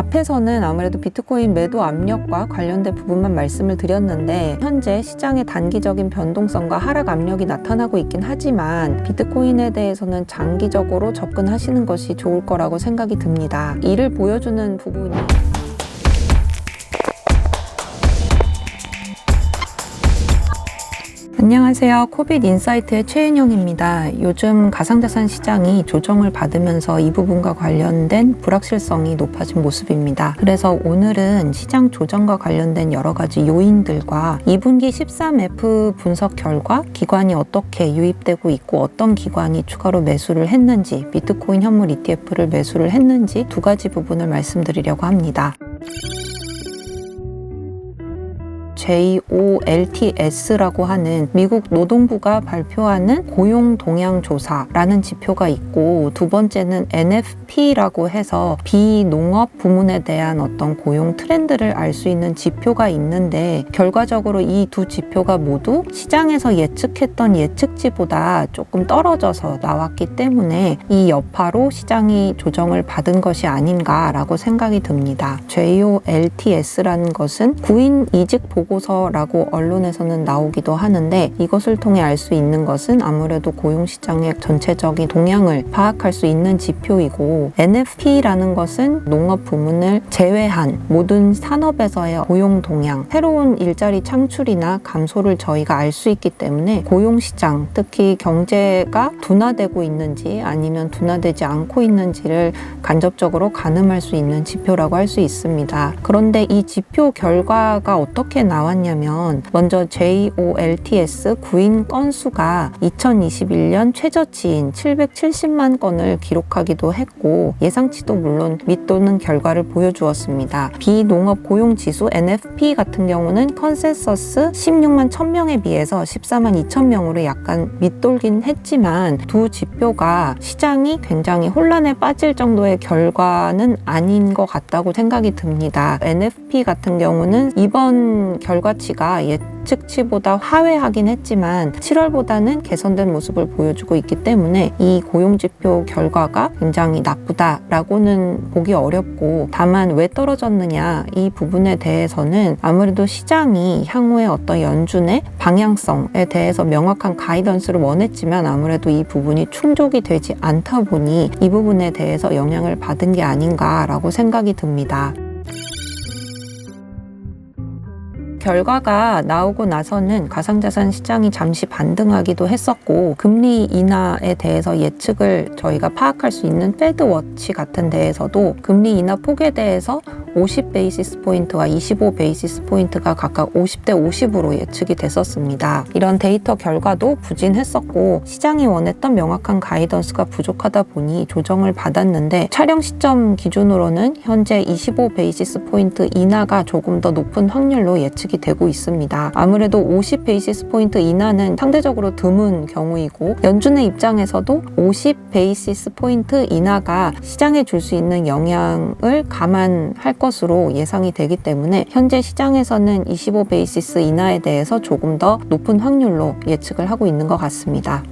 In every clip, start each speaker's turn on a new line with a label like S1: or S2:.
S1: 앞에서는 아무래도 비트코인 매도 압력과 관련된 부분만 말씀을 드렸는데 현재 시장의 단기적인 변동성과 하락 압력이 나타나고 있긴 하지만 비트코인에 대해서는 장기적으로 접근하시는 것이 좋을 거라고 생각이 듭니다. 이를 보여주는 부분이 안녕하세요. 코빗 인사이트의 최은영입니다. 요즘 가상자산 시장이 조정을 받으면서 이 부분과 관련된 불확실성이 높아진 모습입니다. 그래서 오늘은 시장 조정과 관련된 여러 가지 요인들과 2분기 13F 분석 결과 기관이 어떻게 유입되고 있고 어떤 기관이 추가로 매수를 했는지 비트코인 현물 ETF를 매수를 했는지 두 가지 부분을 말씀드리려고 합니다. JOLTS라고 하는 미국 노동부가 발표하는 고용 동향 조사라는 지표가 있고 두 번째는 NFP라고 해서 비농업 부문에 대한 어떤 고용 트렌드를 알 수 있는 지표가 있는데 결과적으로 이 두 지표가 모두 시장에서 예측했던 예측치보다 조금 떨어져서 나왔기 때문에 이 여파로 시장이 조정을 받은 것이 아닌가라고 생각이 듭니다. JOLTS라는 것은 구인 이직 보고 서라고 언론에서는 나오기도 하는데 이것을 통해 알 수 있는 것은 아무래도 고용시장의 전체적인 동향을 파악할 수 있는 지표이고 NFP라는 것은 농업 부문을 제외한 모든 산업에서의 고용 동향, 새로운 일자리 창출이나 감소를 저희가 알 수 있기 때문에 고용시장, 특히 경제가 둔화되고 있는지 아니면 둔화되지 않고 있는지를 간접적으로 가늠할 수 있는 지표라고 할 수 있습니다. 그런데 이 지표 결과가 어떻게 나 왔냐면 먼저 JOLTS 구인 건수가 2021년 최저치인 770만 건을 기록하기도 했고 예상치도 물론 밑도는 결과를 보여주었습니다. 비농업 고용 지수 NFP 같은 경우는 컨센서스 16만 1000명에 비해서 14만 2000명으로 약간 밑돌긴 했지만 두 지표가 시장이 굉장히 혼란에 빠질 정도의 결과는 아닌 것 같다고 생각이 듭니다. NFP 같은 경우는 이번 결과치가 예측치보다 하회하긴 했지만 7월보다는 개선된 모습을 보여주고 있기 때문에 이 고용지표 결과가 굉장히 나쁘다라고는 보기 어렵고 다만 왜 떨어졌느냐 이 부분에 대해서는 아무래도 시장이 향후에 어떤 연준의 방향성에 대해서 명확한 가이던스를 원했지만 아무래도 이 부분이 충족이 되지 않다 보니 이 부분에 대해서 영향을 받은 게 아닌가라고 생각이 듭니다. 결과가 나오고 나서는 가상자산 시장이 잠시 반등하기도 했었고 금리 인하에 대해서 예측을 저희가 파악할 수 있는 페드 워치 같은 데에서도 금리 인하 폭에 대해서 50 베이시스 포인트와 25 베이시스 포인트가 각각 50대 50으로 예측이 됐었습니다. 이런 데이터 결과도 부진했었고 시장이 원했던 명확한 가이던스가 부족하다 보니 조정을 받았는데 촬영 시점 기준으로는 현재 25 베이시스 포인트 인하가 조금 더 높은 확률로 예측 이 되고 있습니다. 아무래도 50 베이시스 포인트 인하는 상대적으로 드문 경우이고 연준의 입장에서도 50 베이시스 포인트 인하가 시장에 줄 수 있는 영향을 감안할 것으로 예상이 되기 때문에 현재 시장에서는 25 베이시스 인하에 대해서 조금 더 높은 확률로 예측을 하고 있는 것 같습니다.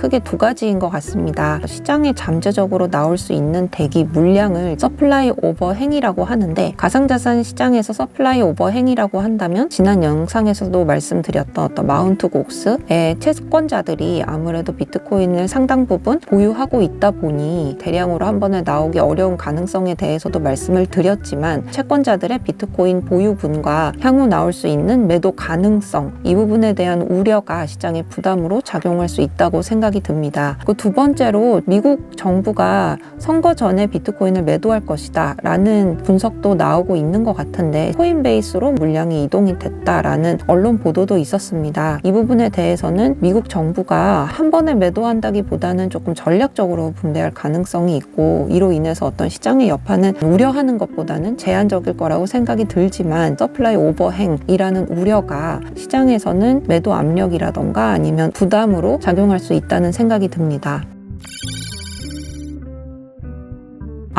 S1: 크게 두 가지인 것 같습니다. 시장에 잠재적으로 나올 수 있는 대기 물량을 서플라이 오버 행위라고 하는데 가상자산 시장에서 서플라이 오버 행위라고 한다면 지난 영상에서도 말씀드렸던 어떤 마운트 곡스의 채권자들이 아무래도 비트코인을 상당 부분 보유하고 있다 보니 대량으로 한 번에 나오기 어려운 가능성에 대해서도 말씀을 드렸지만 채권자들의 비트코인 보유분과 향후 나올 수 있는 매도 가능성 이 부분에 대한 우려가 시장의 부담으로 작용할 수 있다고 생각 이 듭니다. 그두 번째로 미국 정부가 선거 전에 비트코인을 매도할 것이다 라는 분석도 나오고 있는 것 같은데 코인베이스로 물량이 이동이 됐다라는 언론 보도도 있었습니다. 이 부분에 대해서는 미국 정부가 한 번에 매도한다기보다는 조금 전략적으로 분배할 가능성이 있고 이로 인해서 어떤 시장의 여파는 우려하는 것보다는 제한적일 거라고 생각이 들지만 서플라이 오버행이라는 우려가 시장에서는 매도 압력이라던가 아니면 부담으로 작용할 수 있다는 생각이 듭니다.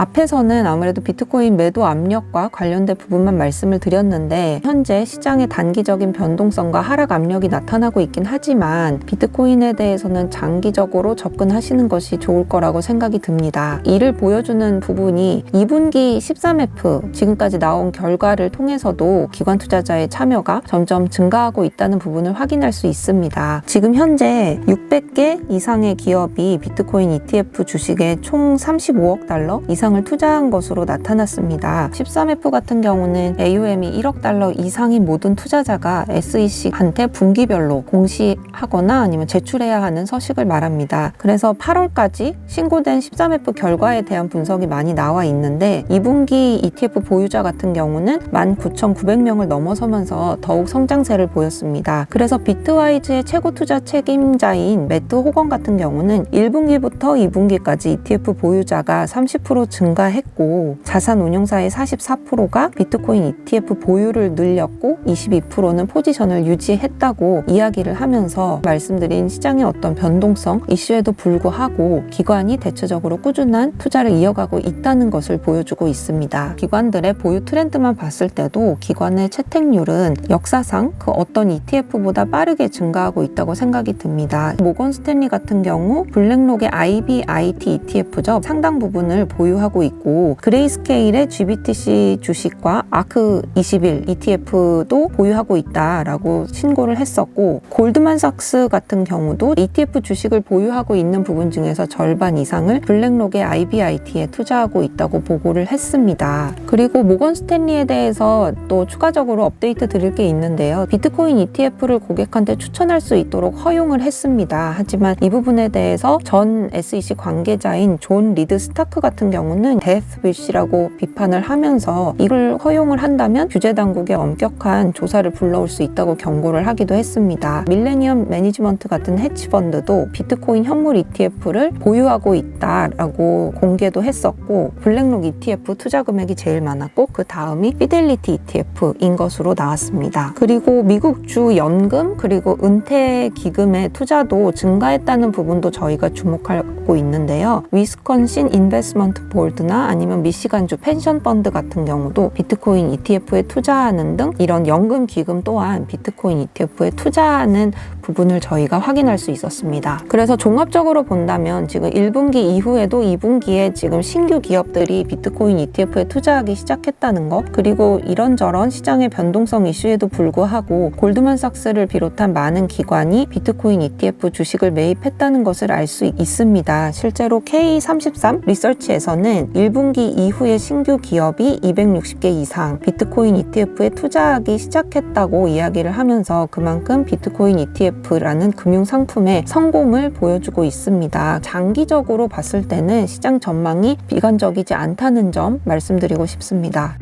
S1: 앞에서는 아무래도 비트코인 매도 압력과 관련된 부분만 말씀을 드렸는데 현재 시장의 단기적인 변동성과 하락 압력이 나타나고 있긴 하지만 비트코인에 대해서는 장기적으로 접근하시는 것이 좋을 거라고 생각이 듭니다. 이를 보여주는 부분이 2분기 13F 지금까지 나온 결과를 통해서도 기관 투자자의 참여가 점점 증가하고 있다는 부분을 확인할 수 있습니다. 지금 현재 600개 이상의 기업이 비트코인 ETF 주식에 총 35억 달러 이상 을 투자한 것으로 나타났습니다. 13F 같은 경우는 AUM이 1억 달러 이상인 모든 투자자가 SEC한테 분기별로 공시하거나 아니면 제출해야 하는 서식을 말합니다. 그래서 8월까지 신고된 13F 결과에 대한 분석이 많이 나와 있는데 2분기 ETF 보유자 같은 경우는 19,900명을 넘어서면서 더욱 성장세를 보였습니다. 그래서 비트와이즈의 최고 투자 책임자인 매트 호건 같은 경우는 1분기부터 2분기까지 ETF 보유자가 30% 증가 했고 자산 운용사의 44%가 비트코인 ETF 보유를 늘렸고 22%는 포지션을 유지했다고 이야기를 하면서 말씀드린 시장의 어떤 변동성 이슈에도 불구하고 기관이 대체적으로 꾸준한 투자를 이어가고 있다는 것을 보여주고 있습니다. 기관들의 보유 트렌드만 봤을 때도 기관의 채택률은 역사상 그 어떤 ETF보다 빠르게 증가하고 있다고 생각이 듭니다. 모건 스탠리 같은 경우 블랙록의 IBIT ETF죠. 상당 부분을 보유 하고 있고 그레이스케일의 GBTC 주식과 아크 21 ETF도 보유하고 있다라고 신고를 했었고 골드만삭스 같은 경우도 ETF 주식을 보유하고 있는 부분 중에서 절반 이상을 블랙록의 IBIT에 투자하고 있다고 보고를 했습니다. 그리고 모건 스탠리에 대해서 또 추가적으로 업데이트 드릴 게 있는데요. 비트코인 ETF를 고객한테 추천할 수 있도록 허용을 했습니다. 하지만 이 부분에 대해서 전 SEC 관계자인 존 리드 스타크 같은 경우 는 데스 위시라고 비판을 하면서 이걸 허용을 한다면 규제 당국의 엄격한 조사를 불러올 수 있다고 경고를 하기도 했습니다. 밀레니엄 매니지먼트 같은 헤지펀드도 비트코인 현물 ETF를 보유하고 있다라고 공개도 했었고 블랙록 ETF 투자 금액이 제일 많았고 그 다음이 피델리티 ETF인 것으로 나왔습니다. 그리고 미국 주 연금 그리고 은퇴 기금의 투자도 증가했다는 부분도 저희가 주목하고 있는데요. 위스콘신 인베스먼트 볼드나 아니면 미시간주 펜션 펀드 같은 경우도 비트코인 ETF에 투자하는 등 이런 연금 기금 또한 비트코인 ETF에 투자하는 부분을 저희가 확인할 수 있었습니다. 그래서 종합적으로 본다면 지금 1분기 이후에도 2분기에 지금 신규 기업들이 비트코인 ETF에 투자하기 시작했다는 것 그리고 이런저런 시장의 변동성 이슈에도 불구하고 골드만삭스를 비롯한 많은 기관이 비트코인 ETF 주식을 매입했다는 것을 알 수 있습니다. 실제로 K33 리서치에서는 1분기 이후에 신규 기업이 260개 이상 비트코인 ETF에 투자하기 시작했다고 이야기를 하면서 그만큼 비트코인 ETF라는 금융 상품의 성공을 보여주고 있습니다. 장기적으로 봤을 때는 시장 전망이 비관적이지 않다는 점 말씀드리고 싶습니다.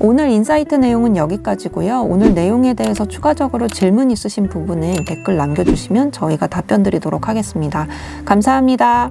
S1: 오늘 인사이트 내용은 여기까지고요. 오늘 내용에 대해서 추가적으로 질문 있으신 부분은 댓글 남겨주시면 저희가 답변 드리도록 하겠습니다. 감사합니다.